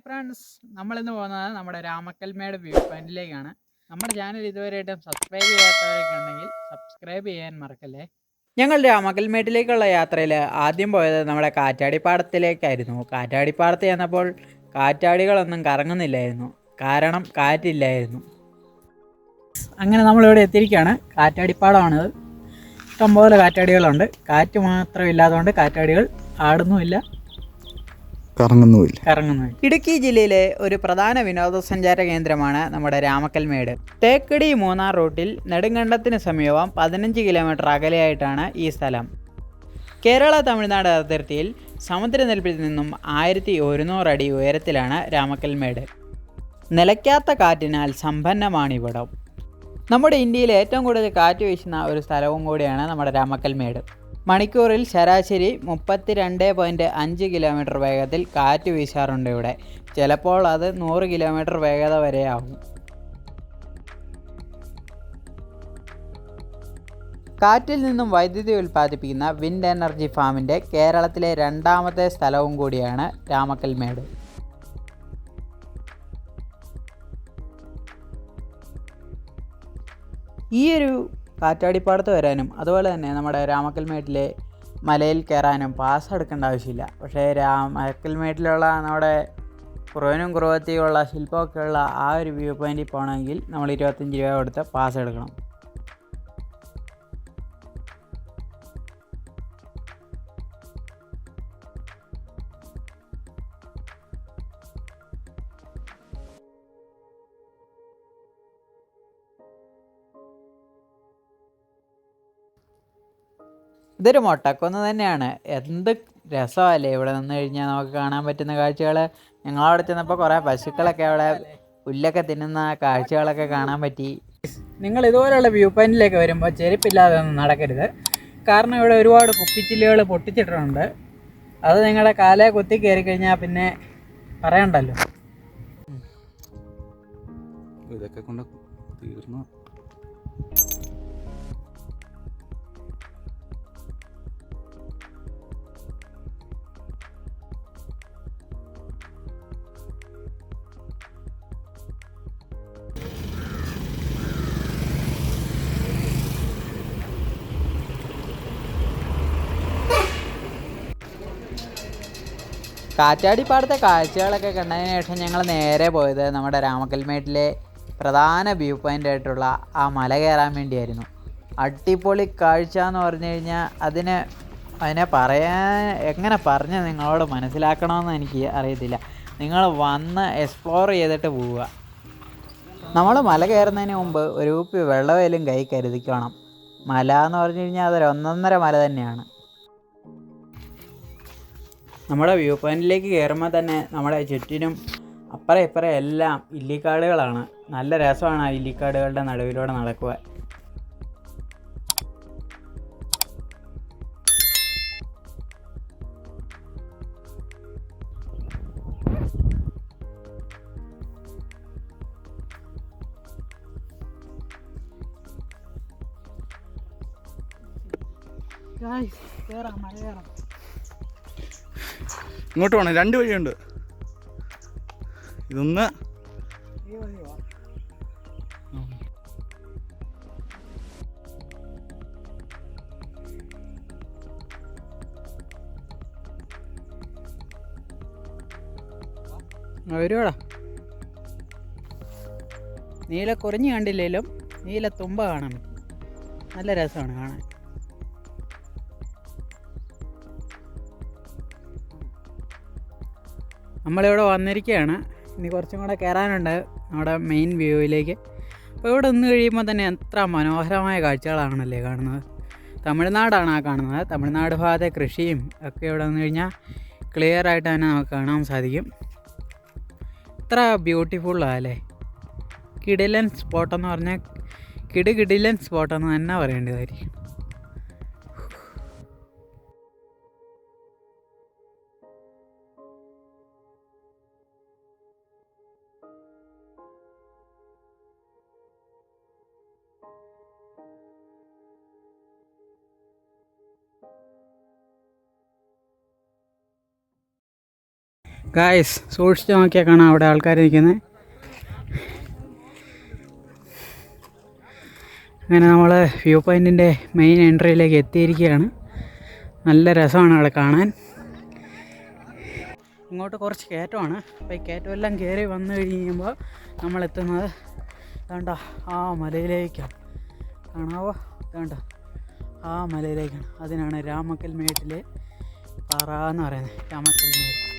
Hi friends നമ്മളിന്ന് പോകുന്നത് നമ്മുടെ രാമക്കൽമേട് വ്യൂ പോയിന്റിലേക്കാണ് നമ്മുടെ ചാനൽ ഇതുവരെയായിട്ടും സബ്സ്ക്രൈബ് ചെയ്യാത്തവരൊക്കെ ഉണ്ടെങ്കിൽ സബ്സ്ക്രൈബ് ചെയ്യാൻ മറക്കല്ലേ? ഞങ്ങൾ രാമക്കൽമേട്ടിലേക്കുള്ള യാത്രയിൽ ആദ്യം പോയത് നമ്മുടെ കാറ്റാടിപ്പാടത്തിലേക്കായിരുന്നു. കാറ്റാടിപ്പാടത്ത് ചെന്നപ്പോൾ കാറ്റാടികളൊന്നും കറങ്ങുന്നില്ലായിരുന്നു. കാരണം കാറ്റില്ലായിരുന്നു. അങ്ങനെ നമ്മളിവിടെ എത്തിയിരിക്കുകയാണ്. കാറ്റാടിപ്പാടമാണിത് ഇഷ്ടംപോലെ കാറ്റാടികളുണ്ട്. കാറ്റ് മാത്രം ഇല്ലാത്തതുകൊണ്ട് കാറ്റാടികൾ ആടുന്നുമില്ല. കറങ്ങുന്നുമില്ല. ഇടുക്കി ജില്ലയിലെ ഒരു പ്രധാന വിനോദസഞ്ചാര കേന്ദ്രമാണ് നമ്മുടെ രാമക്കൽമേട്. തേക്കടി മൂന്നാർ റൂട്ടിൽ നെടുങ്കണ്ടത്തിന് സമീപം പതിനഞ്ച് കിലോമീറ്റർ അകലെയായിട്ടാണ് ഈ സ്ഥലം. കേരള തമിഴ്നാട് അതിർത്തിയിൽ സമുദ്രനിരപ്പിൽ നിന്നും ആയിരത്തി ഒരുന്നൂറ് അടി ഉയരത്തിലാണ് രാമക്കൽമേട്. നിലയ്ക്കാത്ത കാറ്റിനാൽ സമ്പന്നമാണിവിടം നമ്മുടെ ഇന്ത്യയിൽ ഏറ്റവും കൂടുതൽ കാറ്റ് വീശുന്ന ഒരു സ്ഥലവും കൂടിയാണ് നമ്മുടെ രാമക്കൽമേട്. മണിക്കൂറിൽ ശരാശരി മുപ്പത്തിരണ്ട് പോയിന്റ് അഞ്ച് കിലോമീറ്റർ വേഗത്തിൽ കാറ്റ് വീശാറുണ്ട് ഇവിടെ. ചിലപ്പോൾ അത് നൂറ് കിലോമീറ്റർ വേഗത വരെ ആകും കാറ്റിൽ നിന്നും വൈദ്യുതി ഉൽപ്പാദിപ്പിക്കുന്ന വിൻഡ് എനർജി ഫാമിന്റെ കേരളത്തിലെ രണ്ടാമത്തെ സ്ഥലവും കൂടിയാണ് രാമക്കൽമേട്. ഈ ഒരു കാറ്റാടിപ്പാടത്ത് വരാനും അതുപോലെ തന്നെ നമ്മുടെ രാമക്കൽമേട്ടിലെ മലയിൽ കയറാനും പാസ് എടുക്കേണ്ട ആവശ്യമില്ല. പക്ഷേ രാമക്കൽമേട്ടിലുള്ള നമ്മുടെ കുറവനും കുറവത്തിയുള്ള ശില്പമൊക്കെയുള്ള ആ ഒരു വ്യൂ പോയിന്റിൽ പോകണമെങ്കിൽ നമ്മൾ ഇരുപത്തഞ്ച് രൂപ കൊടുത്ത് പാസ് എടുക്കണം. ഇതൊരു മൊട്ടക്കൊന്ന് തന്നെയാണ്. എന്ത് രസമല്ലേ ഇവിടെ നിന്ന് കഴിഞ്ഞാൽ നമുക്ക് കാണാൻ പറ്റുന്ന കാഴ്ചകൾ ഞങ്ങളവിടെ ചെന്നപ്പോൾ കുറേ പശുക്കളൊക്കെ അവിടെ പുല്ലൊക്കെ തിന്നുന്ന കാഴ്ചകളൊക്കെ കാണാൻ പറ്റി. നിങ്ങൾ ഇതുപോലുള്ള വ്യൂ പോയിന്റിലേക്ക് വരുമ്പോൾ ചെരുപ്പില്ലാതെ ഒന്നും നടക്കരുത്. കാരണം ഇവിടെ ഒരുപാട് കുപ്പിച്ചില്ലുകൾ പൊട്ടിച്ചിട്ടുണ്ട്. അത് നിങ്ങളുടെ കാലെ കുത്തി കയറി കഴിഞ്ഞാൽ പിന്നെ പറയണ്ടല്ലോ. ഇതൊക്കെ കൊണ്ട് തീർന്നു. കാറ്റാടിപ്പാടത്തെ കാഴ്ചകളൊക്കെ കണ്ടതിന് ശേഷം ഞങ്ങൾ നേരെ പോയത് നമ്മുടെ രാമക്കൽമേട്ടിലെ പ്രധാന വ്യൂ പോയിന്റ് ആയിട്ടുള്ള ആ മല കയറാൻ വേണ്ടിയായിരുന്നു. അടിപൊളി കാഴ്ച എന്ന് പറഞ്ഞു കഴിഞ്ഞാൽ അതിന് അതിനെ പറയാൻ എങ്ങനെ പറഞ്ഞ് നിങ്ങളോട് മനസ്സിലാക്കണമെന്ന് എനിക്ക് അറിയത്തില്ല. നിങ്ങൾ വന്ന് എക്സ്പ്ലോർ ചെയ്തിട്ട് പോവുക. നമ്മൾ മല കയറുന്നതിന് മുമ്പ് ഒരു കുപ്പി വെള്ളവേലും കൈ കരുതിക്കണം. മല എന്ന് പറഞ്ഞു കഴിഞ്ഞാൽ അതൊരു ഒന്നൊന്നര മല തന്നെയാണ്. നമ്മുടെ വ്യൂ പോയിന്റിലേക്ക് കയറുമ്പോൾ തന്നെ നമ്മുടെ ചുറ്റിനും അപ്പുറം ഇപ്പുറം എല്ലാം ഇല്ലിക്കാടുകളാണ്. നല്ല രസമാണ് ആ ഇല്ലിക്കാടുകളുടെ നടുവിലൂടെ നടക്കുക കയറാം മല കയറാം ഇങ്ങോട്ട് പോകണം രണ്ട് വഴിയുണ്ട്. ഇതൊന്ന് വരുവാടാ നീല കുറഞ്ഞ് കണ്ടില്ലേലും നീല തുമ്പ കാണാൻ നല്ല രസമാണ് കാണാൻ. നമ്മളിവിടെ വന്നിരിക്കുകയാണ്. ഇനി കുറച്ചും കൂടെ കയറാനുണ്ട് നമ്മുടെ മെയിൻ വ്യൂവിലേക്ക് അപ്പോൾ ഇവിടെ നിന്ന് കഴിയുമ്പോൾ തന്നെ എത്ര മനോഹരമായ കാഴ്ചകളാണല്ലേ കാണുന്നത്. തമിഴ്നാടാണ് ആ കാണുന്നത്. തമിഴ്നാട് ഭാഗത്തെ കൃഷിയും ഒക്കെ ഇവിടെ വന്നു കഴിഞ്ഞാൽ ക്ലിയർ ആയിട്ട് തന്നെ നമുക്ക് കാണാൻ സാധിക്കും. ഇത്ര ബ്യൂട്ടിഫുള്ളാണ് അല്ലേ? കിടിലൻ സ്പോട്ടെന്ന് പറഞ്ഞാൽ കിടുകിടിലൻ സ്പോട്ടെന്ന് തന്നെ പറയേണ്ടതായിരിക്കും. ഗായ്സ് സൂക്ഷിച്ച് നോക്കിയാൽ കാണാം അവിടെ ആൾക്കാർ നിൽക്കുന്നത് അങ്ങനെ നമ്മൾ വ്യൂ പോയിന്റിന്റെ മെയിൻ എൻട്രിയിലേക്ക് എത്തിയിരിക്കുകയാണ്. നല്ല രസമാണ് അവിടെ കാണാൻ. ഇങ്ങോട്ട് കുറച്ച് കയറ്റമാണ്. അപ്പോൾ ഈ കയറ്റമെല്ലാം കയറി വന്നു കഴിയുമ്പോൾ നമ്മൾ എത്തുന്നത് വേണ്ട ആ മലയിലേക്കാണ്. കാണാവോ? വേണ്ട ആ മലയിലേക്കാണ്. അതിനാണ് രാമക്കൽമേട്ടിലെ പാറ എന്ന് പറയുന്നത്. രാമക്കൽ മേട്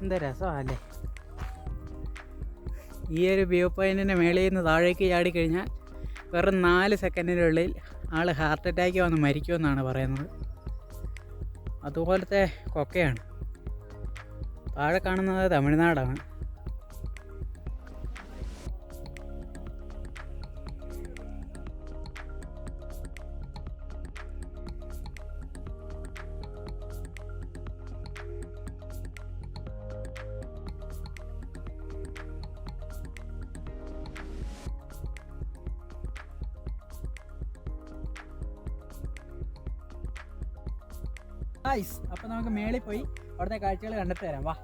എന്താ രസമല്ലേ? ഈ ഒരു വ്യൂ പോയിന്റിന്റെ മേളിൽ നിന്ന് താഴേക്ക് ചാടിക്കഴിഞ്ഞാൽ വെറും നാല് സെക്കൻഡിനുള്ളിൽ ആൾ ഹാർട്ട് അറ്റാക്ക് വന്ന് മരിക്കുമെന്നാണ് പറയുന്നത്. അതുപോലത്തെ കൊക്കയാണ്. താഴെ കാണുന്നത് തമിഴ്നാടാണ്. ഗൈസ് അപ്പൊ നമുക്ക് മേളിൽ പോയി അവിടുത്തെ കാഴ്ചകൾ കണ്ടെത്തി തരാം. വാ.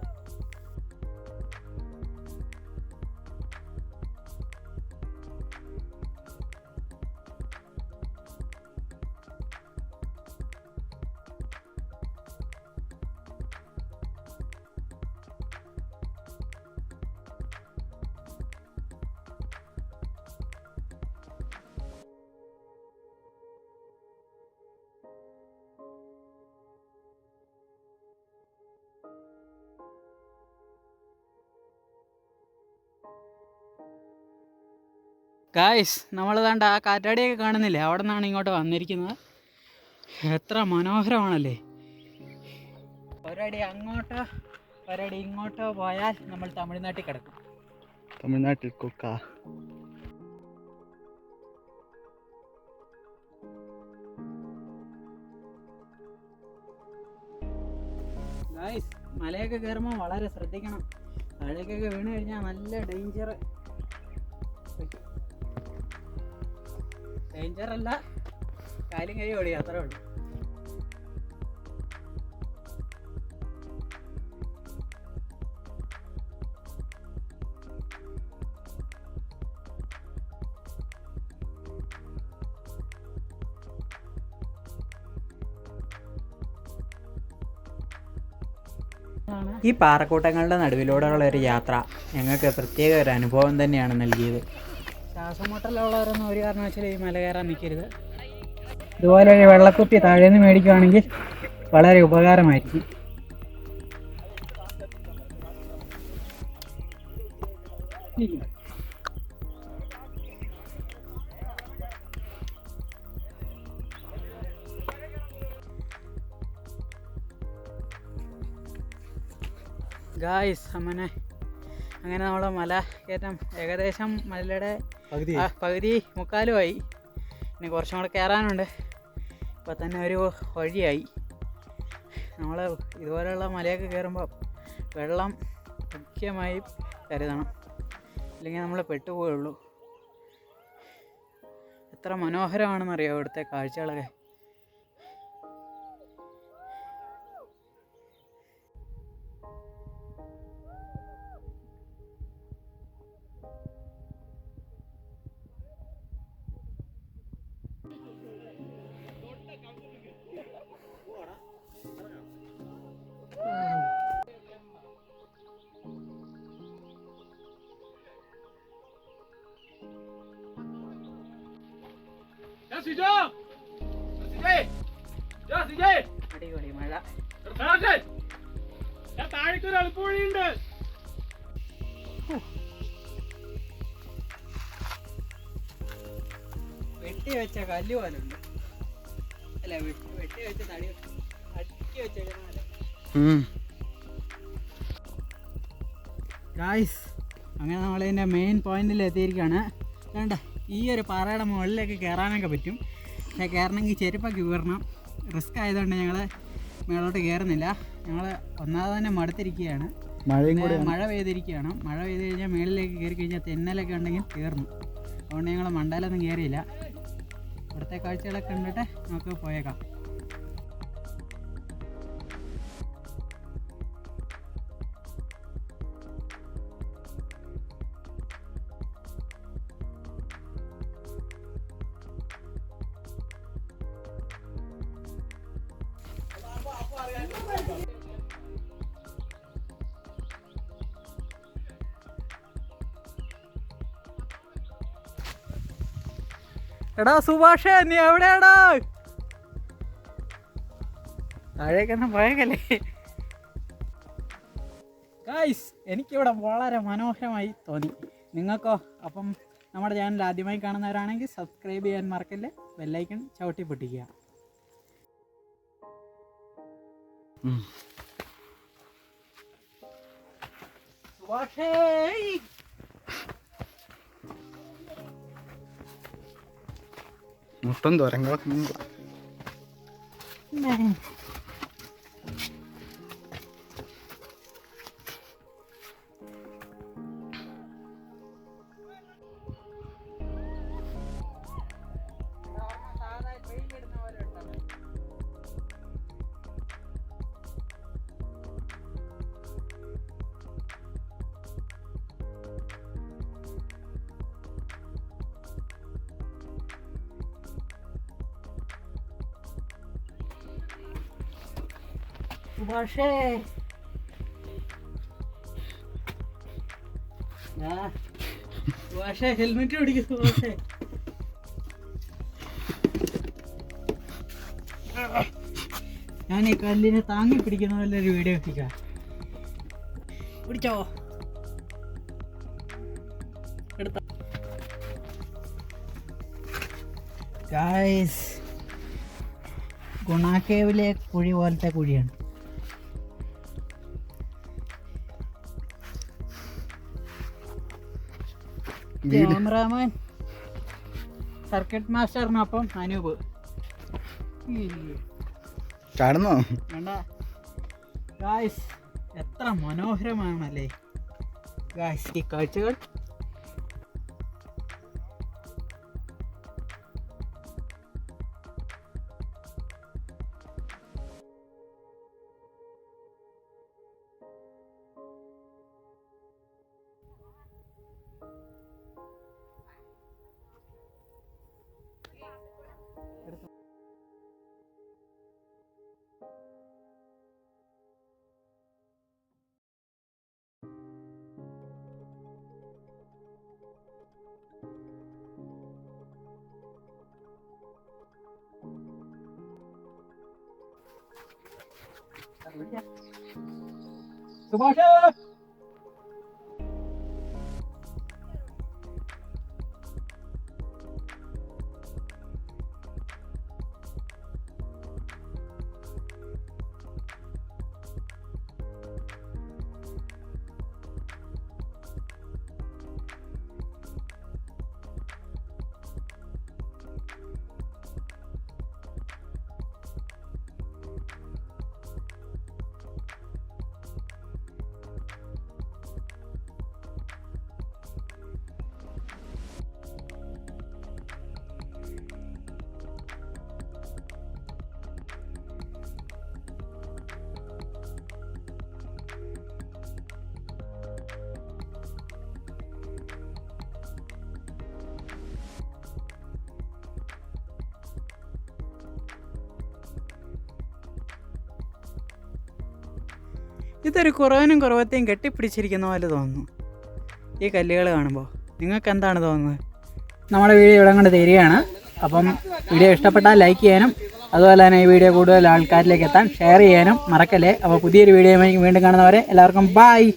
ഗായ്സ് നമ്മൾ ദാണ്ട് ആ കാറ്റാടിയൊക്കെ കാണുന്നില്ലേ? അവിടെ നിന്നാണ് ഇങ്ങോട്ട് വന്നിരിക്കുന്നത്. എത്ര മനോഹരമാണല്ലേ? ഒരടി അങ്ങോട്ടോ ഒരടി ഇങ്ങോട്ടോ പോയാൽ നമ്മൾ തമിഴ്നാട്ടിൽ കിടക്കും. തമിഴ്നാട്ടിൽ കൊക്ക. ഗായ്സ് മലയൊക്കെ കയറുമ്പോൾ വളരെ ശ്രദ്ധിക്കണം. താഴേക്കൊക്കെ വീണ് കഴിഞ്ഞാൽ നല്ല ഡേഞ്ചർ ഡേഞ്ചർ അല്ല കാര്യം കൈ ഓടി ഉള്ളൂ. ഈ പാറക്കൂട്ടങ്ങളുടെ നടുവിലൂടെയുള്ള ഒരു യാത്ര ഞങ്ങൾക്ക് പ്രത്യേക ഒരു അനുഭവം തന്നെയാണ് നൽകിയത്. ശ്വാസമുട്ടലുള്ളവരൊന്നും ഒരു കാരണം കാരണവശാലും ഈ മല കയറാൻ നിൽക്കരുത്. ഇതുപോലെ ഒരു വെള്ളക്കുപ്പി താഴെ നിന്ന് മേടിക്കുകയാണെങ്കിൽ വളരെ ഉപകാരമായിരിക്കും. ഗായ്സ് അങ്ങനെ അങ്ങനെ നമ്മൾ മല കയറ്റം ഏകദേശം മലയുടെ പകുതി. മുക്കാലുമായി. ഇനി കുറച്ചും കൂടെ കയറാനുണ്ട് ഇപ്പം തന്നെ ഒരു വഴിയായി. നമ്മൾ ഇതുപോലെയുള്ള മലയൊക്കെ കയറുമ്പോൾ വെള്ളം മുഖ്യമായി കരുതണം. അല്ലെങ്കിൽ നമ്മൾ പെട്ടുപോയുള്ളൂ എത്ര മനോഹരമാണെന്നറിയോ ഇവിടുത്തെ കാഴ്ചകളൊക്കെ. വെട്ടി വെച്ച കല്ല് പോലുണ്ട് അല്ല വെട്ടി വെച്ച തടി അടുക്കി വെച്ചേക്കണ ഗായ്സ് അങ്ങനെ നമ്മളതിന്റെ മെയിൻ പോയിന്റിൽ എത്തിയിരിക്കുകയാണ് വേണ്ട ഈ ഒരു പാറയുടെ മുകളിലേക്ക് കയറാനൊക്കെ പറ്റും. പക്ഷേ കയറണമെങ്കിൽ ചെരുപ്പൊക്കെ കയറണം റിസ്ക് ആയതുകൊണ്ട് ഞങ്ങൾ മേളോട്ട് കയറുന്നില്ല ഞങ്ങൾ ഒന്നാമത് തന്നെ മടുത്തിരിക്കുകയാണ്. മഴയും കൂടെ മഴ പെയ്തിരിക്കുകയാണ്. മഴ പെയ്ത് കഴിഞ്ഞാൽ മേളിലേക്ക് കയറി കഴിഞ്ഞാൽ തെന്നലൊക്കെ ഉണ്ടെങ്കിൽ കയറുന്നു അതുകൊണ്ട് ഞങ്ങൾ മണ്ടാലൊന്നും കയറിയില്ല ഇവിടുത്തെ കാഴ്ചകളൊക്കെ കണ്ടിട്ട് നമുക്ക് പോയേക്കാം. എടാ സുഭാഷേ നീ എവിടെയാടാ? താഴേക്കൊന്നും പോയേക്കല്ലേ? ഗായ്സ് എനിക്കിവിടെ വളരെ മനോഹരമായി തോന്നി. നിങ്ങൾക്കോ അപ്പം നമ്മുടെ ചാനൽ ആദ്യമായി കാണുന്നവരാണെങ്കിൽ സബ്സ്ക്രൈബ് ചെയ്യാൻ മറക്കല്ലേ? ബെല്ലൈക്കൺ ചവിട്ടി പൊട്ടിക്കുക. സുഭാഷേ മൊത്തം തുരങ്കളൊക്കെ സുഭാഷേ സുഭാഷേ ഹെൽമെറ്റ് പിടിക്കും സുഭാഷേ ഞാൻ ഈ കല്ലിനെ താങ്ങി പിടിക്കുന്ന പോലെ ഒരു വീഡിയോ എത്തിക്കാം പിടിച്ചോ. എടുത്ത. ഗായ്സ് ഗുണാക്കേവിലെ കുഴി പോലത്തെ കുഴിയാണ്. ക്യാമറാമാൻ സർക്കിട്ട് മാസ്റ്ററിനൊപ്പം അനൂപ്. കാണുന്നോ? വേണ്ട. ഗായ്സ് എത്ര മനോഹരമാണല്ലേ. ഗായ്സ് ഈ കാഴ്ചകൾ. സുഭാഷ് ഇതൊരു കുറവനും കുറവത്തെയും കെട്ടിപ്പിടിച്ചിരിക്കുന്ന പോലെ തോന്നുന്നു. ഈ കല്ലുകൾ കാണുമ്പോൾ നിങ്ങൾക്ക് എന്താണ് തോന്നുന്നത്? നമ്മുടെ വീഡിയോ ഇവിടെ കൊണ്ട് തരികയാണ്. അപ്പം വീഡിയോ ഇഷ്ടപ്പെട്ടാൽ ലൈക്ക് ചെയ്യാനും അതുപോലെ തന്നെ ഈ വീഡിയോ കൂടുതൽ ആൾക്കാരിലേക്ക് എത്താൻ ഷെയർ ചെയ്യാനും മറക്കല്ലേ. അപ്പോൾ പുതിയൊരു വീഡിയോ വീണ്ടും കാണുന്നവരെ എല്ലാവർക്കും ബായ്